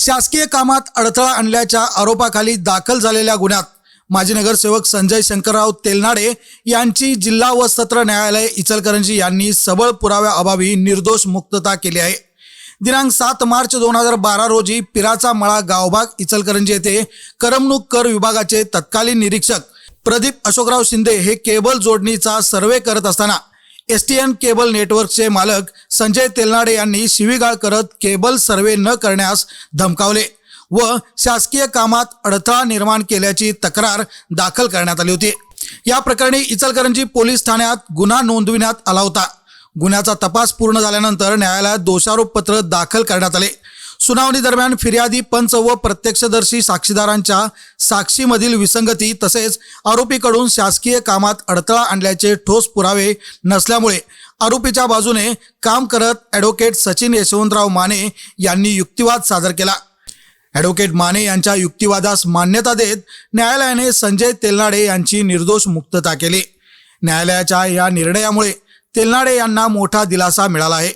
शासकीय कामात अडथळा आणल्याच्या आरोपाखाली दाखल झालेल्या गुन्ह्यात माजी नगरसेवक संजय शंकरराव तेलनाडे यांची जिल्हा व सत्र न्यायालय इचलकरंजी यांनी सबळ पुराव्याअभावी निर्दोष मुक्तता केली आहे. दिनांक सात मार्च दोन हजार बारा रोजी पिराचा मळा गावभाग इचलकरंजी येथे करमणूक कर विभागाचे तत्कालीन निरीक्षक प्रदीप अशोकराव शिंदे हे केबल जोडणीचा सर्वे करत असताना एस टी एन केबल नेटवर्कचे मालक संजय तेलनाडे यांनी शिवीगाळ करत केबल सर्वे न करण्यास धमकावले व शासकीय कामात अडथळा निर्माण केल्याची तक्रार दाखल करण्यात आली होती. या प्रकरणी इचलकरंजी पोलीस ठाण्यात गुन्हा नोंदविण्यात आला होता. गुन्ह्याचा तपास पूर्ण झाल्यानंतर न्यायालयात दोषारोपपत्र दाखल करण्यात आले. सुनावणी दरम्यान फिर्यादी पंच व प्रत्यक्षदर्शी साक्षीदारांच्या साक्षीमधील विसंगती तसेच आरोपीकडून शासकीय कामात अडथळा आणल्याचे ठोस पुरावे नसल्यामुळे आरोपीच्या बाजूने काम करत ॲडव्होकेट सचिन यशवंतराव माने यांनी युक्तिवाद सादर केला. ॲडव्होकेट माने यांच्या युक्तिवादास मान्यता देत न्यायालयाने संजय तेलनाडे यांची निर्दोष मुक्तता केली. न्यायालयाच्या या निर्णयामुळे तेलनाडे यांना मोठा दिलासा मिळाला आहे.